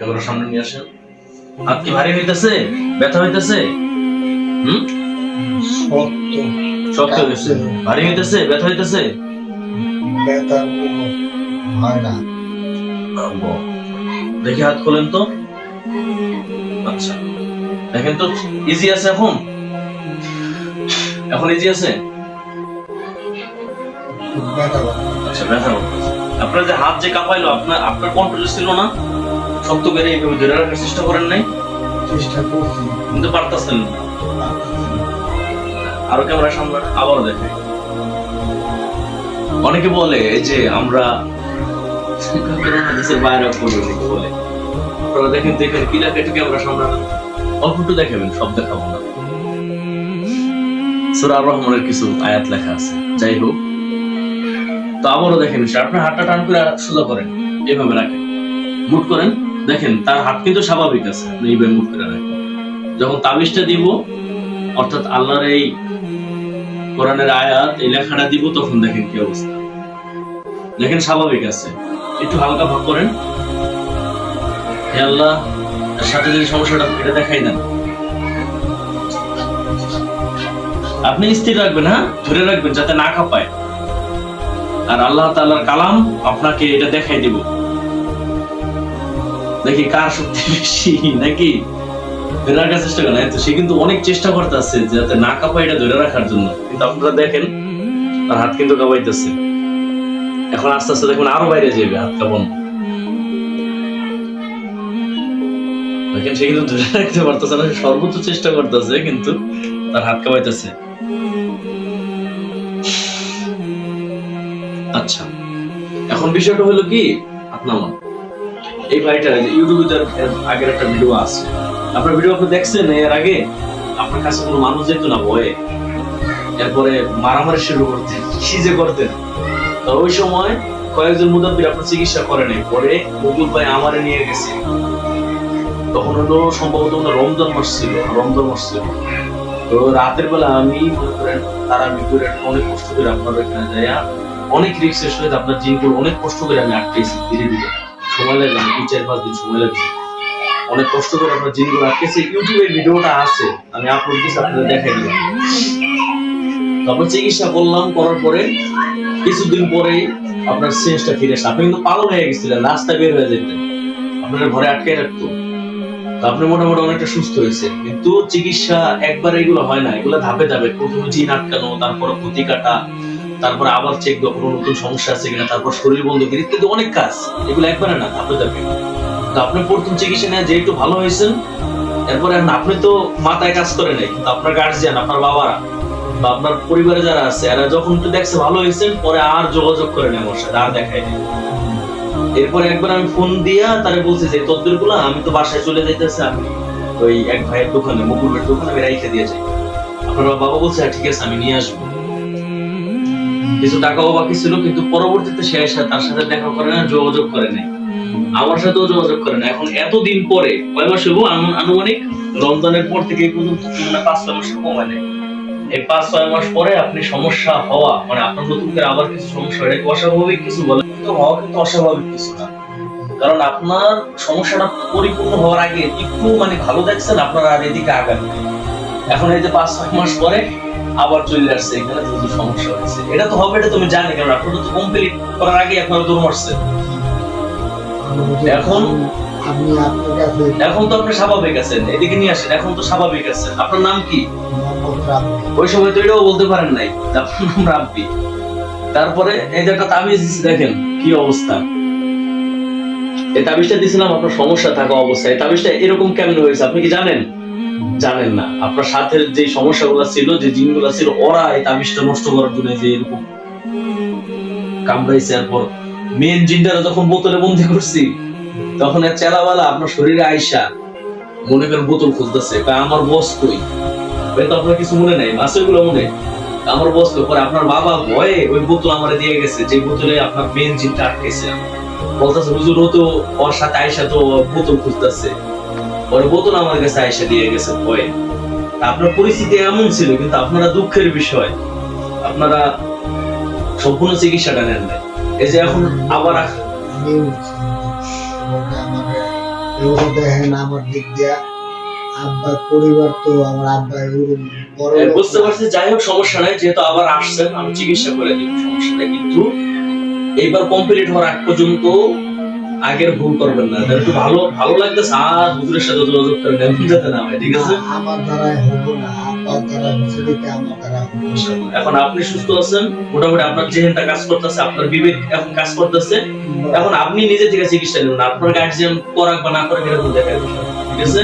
ক্যামেরার সামনে নিয়ে আসেন। হাত কি ভারী হইতেছে? ব্যথা হইতেছে? হুম? শক্ত হইতেছে। ভারী হইতেছে? ব্যথা হইতেছে? ব্যথা হয় না। দেখি হাত খোলেন তো। আচ্ছা। দেখেন তো ইজি আছে এখন? এখন ইজি আছে? আচ্ছা ব্যথা আপনার যে হাত যে কাঁপাইলো আপনার আপনার কন্ট্রোল ছিল না? শক্ত করে এইভাবে ধরে রাখার চেষ্টা করেন নাই? চেষ্টা করছি। কিন্তু পারতেছেন না। আরও ক্যামেরা সামনে আবারও দেখে। অনেকে বলে যে আমরা দেশের বাইরে বলে আপনারা দেখেন দেখেন কি লাগে একটু ক্যামেরা অল্প একটু দেখাবেন সব দেখাবো না। সুরা রহমানের কিছু আয়াত লেখা আছে। যাই হোক তো আবারও দেখেন আপনার হাতটা টান করে সোজা করেন। এভাবে রাখেন। মুট করেন। দেখেন তার হাত কিন্তু স্বাভাবিক আছে আপনি এইভাবে মুট করে রাখেন। যখন তাবিজটা দিব অর্থাৎ আল্লাহর এই কোরআনের আয়াত এই লেখাটা দিব তখন দেখেন কি অবস্থা। দেখেন স্বাভাবিক আছে। একটু হালকা ভাগ করেন। হে আল্লাহ এর সাথে যে সমস্যাটা এটা দেখাই দেন। আপনি স্থির রাখবেন হ্যাঁ? ধরে রাখবেন যাতে না কাঁপায় আর আল্লাহ তাআলার কালাম আপনাকে এটা দেখাই দিব। দেখি কার শক্তি বেশি? নাকি রাখার চেষ্টা করেন তো সে কিন্তু অনেক চেষ্টা করতেছে যাতে না কাঁপায় এটা ধরে রাখার জন্য। কিন্তু আপনারা দেখেন, তার হাত কিন্তু কাঁপাইতেছে। এখন আস্তে আস্তে আরও বাইরে যাবে হাত দেখেন, সে কিন্তু ধরে রাখতে পারতেছে না সর্বোচ্চ চেষ্টা করতেছে, কিন্তু তার হাত কাঁপাইতেছে। আচ্ছা এখন বিষয়টা হলো কি? আপনার এই যে ইউটিউবে তার আগের একটা ভিডিও আছে। আপনার ভিডিও আপনি দেখছেন? এর আগে আপনার কাছে কোনো মানুষ যেত না ভয়ে। এরপরে মারামারি শুরু করতেন কি যে করতেন? তো ওই সময় কয়েকজন মুদাব্বির আপনার চিকিৎসা করে নাই। পরে মুকুল ভাই আমারে নিয়ে গেছে। তখন হলো সম্ভবত রমজান মাস ছিল, রমজান মাস ছিল। তো রাতের বেলা আমি মনে করেন তারা করে অনেক কষ্ট করে আপনার এখানে যাইয়া অনেক রিক্সের সহিত আপনার জিনগুলো অনেক কষ্ট করে আমি আটকেছি ধীরে ধীরে। সময় চার পাঁচ দিন সময় লাগছে অনেক কষ্ট করে আটকেছে, ইউটিউবে ভিডিওটা আছে, আমি আপলোড আপনাদের দেখাই দিলাম। তারপর চিকিৎসা করলাম, করার পরে কিছুদিন আপনার সেন্সটা ফিরে আসে। আপনি কিন্তু হয়ে গেছিলেন বের হয়ে যেতেন। আপনার ঘরে আটকে রাখতো। তো আপনি মোটামুটি অনেকটা সুস্থ হয়েছে কিন্তু চিকিৎসা একবার এগুলো হয় না, এগুলো ধাপে ধাপে প্রথমে জিন আটকানো, তারপরে ক্ষতি কাটা তারপরে আবার চেক দেওয়া কোনো নতুন সমস্যা আছে কিনা তারপর শরীর বন্ধ করি ইত্যাদি অনেক কাজ। এগুলো একবারে না ধাপে ধাপে তো আপনি প্রথম চিকিৎসা নেওয়া যে একটু ভালো হয়েছেন এরপরে আপনি তো মাথায় কাজ করে নাই কিন্তু আপনার গার্জিয়ান আপনার বাবারা বা আপনার পরিবারে যারা আছে এরা যখন একটু দেখছে ভালো হয়েছেন পরে আর যোগাযোগ করে নেই আমার সাথে আর দেখায় নেই এরপরে একবার আমি ফোন দিয়া তারে বলছি যে তদ্বিরগুলো আমি তো বাসায় চলে যাইতেছি আমি ওই এক ভাইয়ের দোকানে মুকুলের দোকানে আমি রাইখে দিয়ে যাই। আপনার বাবা বলছে "হ্যাঁ, ঠিক আছে আমি নিয়ে আসব। কিছু টাকাও বাকি ছিল কিন্তু পরবর্তীতে সে এসে তার সাথে দেখা করে না যোগাযোগ করে নাই। আমার সাথেও যোগাযোগ করে না। এখন এতদিন পরে কয় মাস হব আনুমানিক রমজানের পর থেকে এই পর্যন্ত মানে পাঁচ ছয় মাস কমে নেই। এই পাঁচ ছয় মাস পরে আপনি সমস্যা হওয়া মানে আপনার নতুন করে আবার কিছু সমস্যা কি অস্বাভাবিক কিছু বলে কিন্তু হওয়া কিন্তু অস্বাভাবিক কিছু না। কারণ আপনার সমস্যাটা পরিপূর্ণ হওয়ার আগে একটু মানে ভালো দেখছেন আপনার আর এদিকে আগান এখন এই যে পাঁচ ছয় মাস পরে আবার চলে আসছে এখানে যেহেতু সমস্যা হয়েছে এটা তো হবে এটা তুমি জানি কারণ আপনার তো কমপ্লিট করার আগে আপনার দৌড় মারছে এখন এখন তো আপনি স্বাভাবিক আছেন এদিকে নিয়ে আসেন এখন তো স্বাভাবিক আছেন। আপনার নাম কি? ওই সময় তো এটাও বলতে পারেন নাই আপনার নাম রাব্বি। তারপরে এই যে একটা তাবিজ দেখেন কি অবস্থা। এই তাবিজটা দিয়েছিলাম আপনার সমস্যা থাকা অবস্থায়। এই তাবিজটা এরকম কেমন হয়েছে আপনি কি জানেন? জানেন না। আপনার সাথে যে সমস্যাগুলো ছিল, যে জিনগুলো ছিল, ওরা এই তাবিজটা নষ্ট করার জন্য যে এরকম কামড়াইছে। এরপর মেন জিনটারা যখন বোতলে বন্দি করছি, তখন এক চেলাওয়ালা আপনার শরীরে আইসা মনে করেন বোতল খুঁজতেছে তা আমার বস কই? হয়তো আপনার কিছু মনে নাই মাসেরগুলো মনে আমার বস কই? পরে আপনার বাবা ভয়ে ওই বোতল আমার দিয়ে গেছে, যে বোতলে আপনার মেন জিনটা আটকেছে বলতেছে, হুজুর, ও তো ওর সাথে আইসা তো বোতল খুঁজতেছে। পরে বোতল আমার কাছে আইসা দিয়ে গেছে ভয়ে। আপনার পরিস্থিতি এমন ছিল, কিন্তু আপনারা দুঃখের বিষয়। আপনারা সম্পূর্ণ চিকিৎসাটা নেন এই যে এখন আবার দেখেন আমার দিক দিয়া পরিবার তো আমার আব্বা বুঝতে পারছি, যাই হোক, সমস্যা নাই, যেহেতু আবার আসছেন, আমি চিকিৎসা করে দিব সমস্যা নাই কিন্তু এইবার কমপ্লিট হওয়ার আগ পর্যন্ত আগের ভুল করবেন না। একটু ভালো ভালো লাগতেছে। আর হুজুরের সাথে যোগাযোগ করে নেন যাতে না হয় ঠিক আছে? আমার দ্বারাই হব না আব্বার দ্বারা দেখে আমার দ্বারা এখন আপনি সুস্থ আছেন? মোটামুটি আপনার জেহেনটা কাজ করতেছে আপনার বিবেক এখন কাজ করতেছে। এখন আপনি নিজে থেকে চিকিৎসা নেবেন আপনার গার্জিয়ান করাক বা না করে এরকম দেখা ঠিক আছে?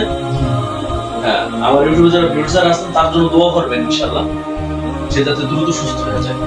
হ্যাঁ আমার ইউটিউবে যারা ভিউজার আছেন তার জন্য দোয়া করবেন ইনশাআল্লাহ। সে যাতে দ্রুত সুস্থ হয়ে যায়।